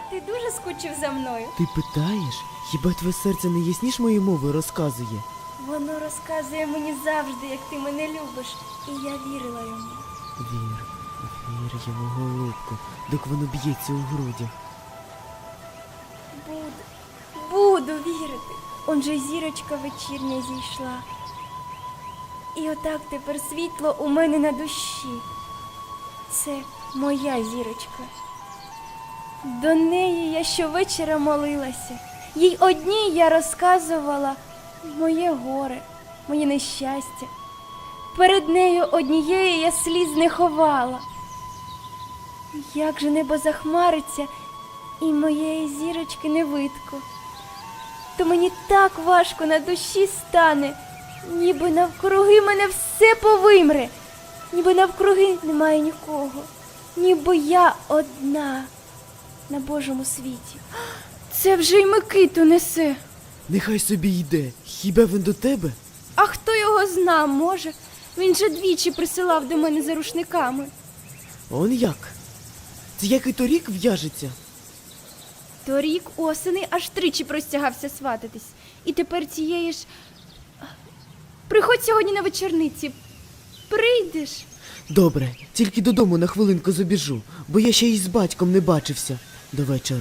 А ти дуже скучив за мною? Ти питаєш? Хіба твоє серце не ясніш моєї мови розказує? Воно розказує мені завжди, як ти мене любиш, і я вірила йому. Вір, вір йому, голубко, док воно б'ється у грудях. Буду, буду вірити. Он же зірочка вечірня зійшла. І отак тепер світло у мене на душі. Це моя зірочка. До неї я щовечора молилася. Їй одній я розказувала моє горе, моє нещастя. Перед нею однієї я сліз не ховала. Як же небо захмариться, і моєї зірочки не видко. То мені так важко на душі стане, ніби навкруги мене все повимре, ніби навкруги немає нікого, ніби я одна на Божому світі. Це вже й Микиту несе. Нехай собі йде. Хіба він до тебе? А хто його зна, може? Він же двічі присилав до мене за рушниками. Он як? Це як і торік в'яжеться. Торік осени аж тричі простягався свататись. І тепер цієї ж. Приходь сьогодні на вечорниці. Прийдеш. Добре, тільки додому на хвилинку забіжу, бо я ще й з батьком не бачився. До вечора.